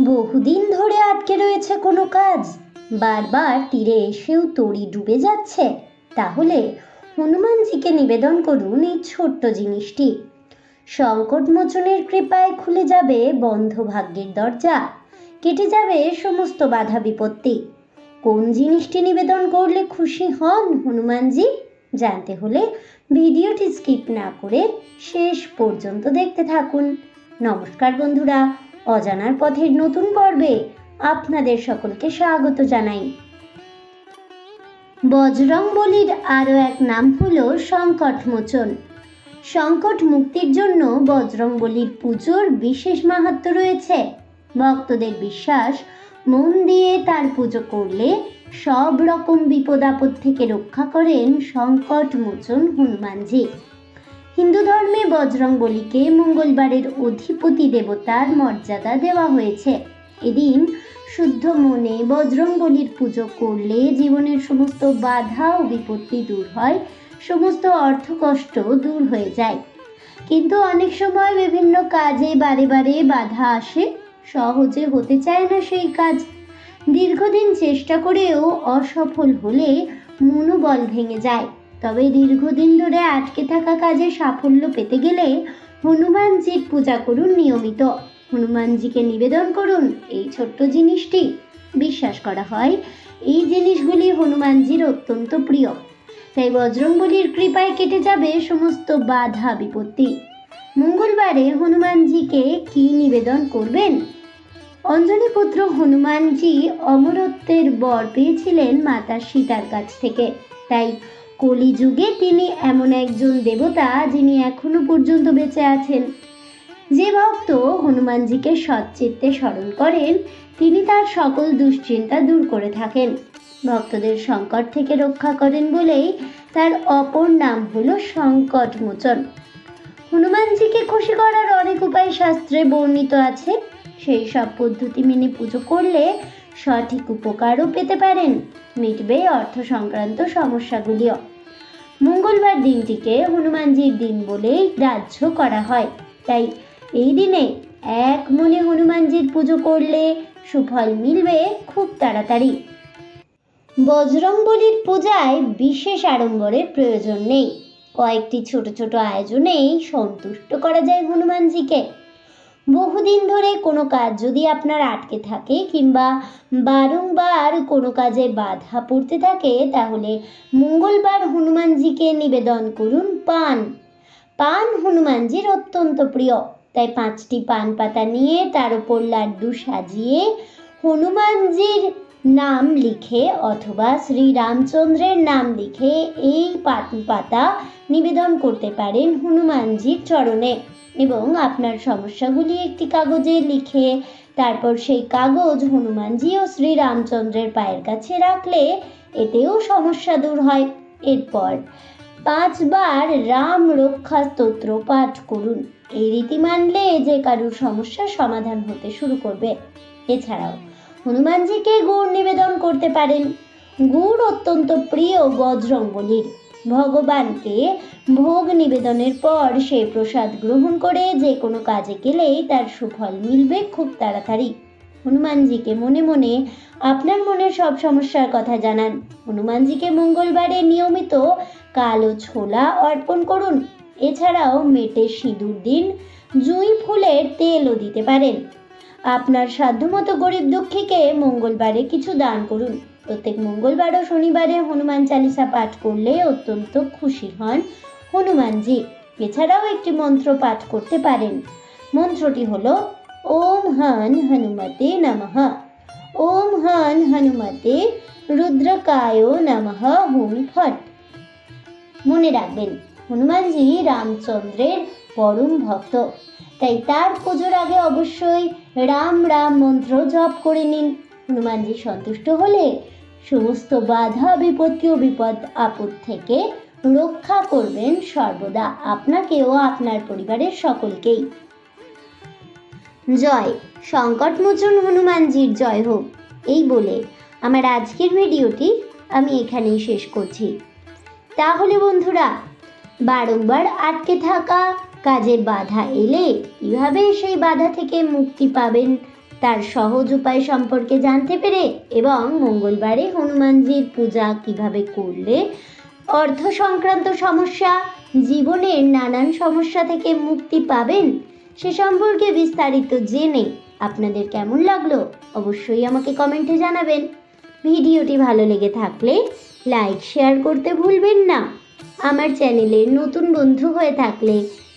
বহুদিন ধরে আটকে রয়েছে কোনো কাজ। বারবার তীরে এসেও তরি ডুবে যাচ্ছে। তাহলে হনুমানজিকে নিবেদন করুন এই ছোট্ট জিনিসটি। সংকট মোচনের কৃপায় খুলে যাবে বন্ধ ভাগ্যের দরজা। কেটে যাবে সমস্ত বাধা বিপত্তি। কোন জিনিসটি নিবেদন করলে খুশি হন হনুমানজি? জানতে হলে ভিডিওটি স্কিপ না করে শেষ পর্যন্ত দেখতে থাকুন। নমস্কার বন্ধুরা। অজানার পথের নতুন পর্বে আপনাদের সকলকে স্বাগত জানাই। বজরং বলির আরও এক নাম হল সংকট মোচন সংকট মুক্তির জন্য বজরং বলির পুজোর বিশেষ মাহাত্ম রয়েছে। ভক্তদের বিশ্বাস, মন দিয়ে তার পুজো করলে সব রকম বিপদ আপদ থেকে রক্ষা করেন সংকট মোচন হনুমানজি। হিন্দু ধর্মে বজরং বলিকে মঙ্গলবারের অধিপতি দেবতার মর্যাদা দেওয়া হয়েছে। এদিন শুদ্ধ মনে বজরং বলির পুজো করলে জীবনের সমস্ত বাধা ও বিপত্তি দূর হয়, সমস্ত অর্থকষ্ট দূর হয়ে যায়। কিন্তু অনেক সময় বিভিন্ন কাজে বারে বারে বাধা আসে, সহজে হতে চায় না সেই কাজ। দীর্ঘদিন চেষ্টা করেও অসফল হলে মনোবল ভেঙে যায়। তবে দীর্ঘদিন ধরে আটকে থাকা কাজে সাফল্য পেতে গেলে হনুমানজির পূজা করুন নিয়মিত। হনুমানজিকে নিবেদন করুন, এই ছোট্ট জিনিসটি বিশ্বাস করা হয়। এই জিনিসগুলি হনুমানজির অত্যন্ত প্রিয়। তাই বজরংবলির কৃপায় কেটে যাবে সমস্ত বাধা বিপত্তি। মঙ্গলবারে হনুমানজিকে কি নিবেদন করবেন? অঞ্জলি পুত্র হনুমানজি অমরত্বের বর পেয়েছিলেন মাতা সীতার কাছ থেকে। তাই কলিযুগে তিনি এমন একজন দেবতা যিনি এখনও পর্যন্ত বেঁচে আছেন। যে ভক্ত হনুমানজিকে সচ্চিত্তে স্মরণ করেন, তিনি তার সকল দুশ্চিন্তা দূর করে থাকেন। ভক্তদের সংকট থেকে রক্ষা করেন বলেই তার অপর নাম হলো সংকট মোচন হনুমানজিকে খুশি করার অনেক উপায় শাস্ত্রে বর্ণিত আছে। সেই সব পদ্ধতি মেনে পুজো করলে সঠিক উপকারও পেতে পারেন। মিটবে অর্থ সংক্রান্ত সমস্যাগুলিও। মঙ্গলবার দিনটিকে হনুমানজির দিন বলেই গ্রাহ্য করা হয়। তাই এই দিনে এক মনে হনুমানজির পুজো করলে সুফল মিলবে খুব তাড়াতাড়ি। বজরংবলির পূজায় বিশেষ আড়ম্বরের প্রয়োজন নেই। কয়েকটি ছোট ছোট আয়োজনেই সন্তুষ্ট করা যায় হনুমানজিকে। বহুদিন ধরে কোনো কাজ যদি আপনার আটকে থাকে কিংবা বারংবার কোনো কাজে বাধা পড়তে থাকে, তাহলে মঙ্গলবার হনুমানজিকে নিবেদন করুন পান। পান হনুমানজির অত্যন্ত প্রিয়। তাই পাঁচটি পান পাতা নিয়ে তার উপর লাড্ডু সাজিয়ে হনুমানজির নাম লিখে অথবা শ্রী রামচন্দ্রের নাম লিখে এই পাতা নিবেদন করতে পারেন হনুমানজির চরণে এবং আপনার সমস্যাগুলি একটি কাগজে লিখে তারপর সেই কাগজ হনুমানজি ও শ্রী রামচন্দ্রের পায়ের কাছে রাখলে এতেও সমস্যা দূর হয়। এরপর পাঁচবার রাম রক্ষা স্তোত্র পাঠ করুন। এই রীতি মানলে যে কারুর সমস্যার সমাধান হতে শুরু করবে। এছাড়াও হনুমানজিকে গুড় নিবেদন করতে পারেন। গুড় অত্যন্ত প্রিয় বজরংবলির ভগবানকে ভোগ নিবেদনের পর সেই প্রসাদ গ্রহণ করে যে কোনো কাজে গেলেই তার সুফল মিলবে খুব তাড়াতাড়ি। হনুমানজিকে মনে মনে আপনার মনের সব সমস্যার কথা জানান। হনুমানজিকে মঙ্গলবারে নিয়মিত কালো ছোলা অর্পণ করুন। এছাড়াও মেটে সিঁদুর দিন, জুঁই ফুলের তেলও দিতে পারেন। আপনার সাধ্যমতো গরিব দুঃখীকে মঙ্গলবারে কিছু দান করুন। প্রত্যেক মঙ্গলবার ও শনিবারে হনুমান চালিসা পাঠ করলে অত্যন্ত খুশি হন হনুমানজি। এছাড়াও একটি মন্ত্র পাঠ করতে পারেন। মন্ত্রটি হলো, ওম হন হনুমতে নমঃ। ওম হন হনুমতে রুদ্রকায় নমঃ। হুম ফট। মনে রাখবেন, হনুমানজি রামচন্দ্রের পরম ভক্ত। তাই তার পুজোর আগে অবশ্যই রাম রাম মন্ত্র জপ করে নিন। হনুমানজি সন্তুষ্ট হলে সমস্ত বাধা, বিপত্তি ও বিপদ আপদ থেকে রক্ষা করবেন সর্বদা আপনাকে ও আপনার পরিবারের সকলকেই। জয় সংকটমোচন হনুমানজির জয় হোক। এই বলে আমার আজকের ভিডিওটি আমি এখানেই শেষ করছি। তাহলে বন্ধুরা, বারংবার আটকে থাকা কাজে বাধা এলে কীভাবে সেই বাধা থেকে মুক্তি পাবেন? তার সহজ উপায় সম্পর্কে জানতে পেরে এবং মঙ্গলবারে হনুমানজির পূজা কীভাবে করলে অর্থ সংক্রান্ত সমস্যা, জীবনের নানান সমস্যা থেকে মুক্তি পাবেন, সে সম্পর্কে বিস্তারিত জেনে আপনাদের কেমন লাগল অবশ্যই আমাকে কমেন্টে জানাবেন। ভিডিওটি ভালো লেগে থাকলে লাইক, শেয়ার করতে ভুলবেন না। আমার চ্যানেলের নতুন বন্ধু হয়ে থাকলে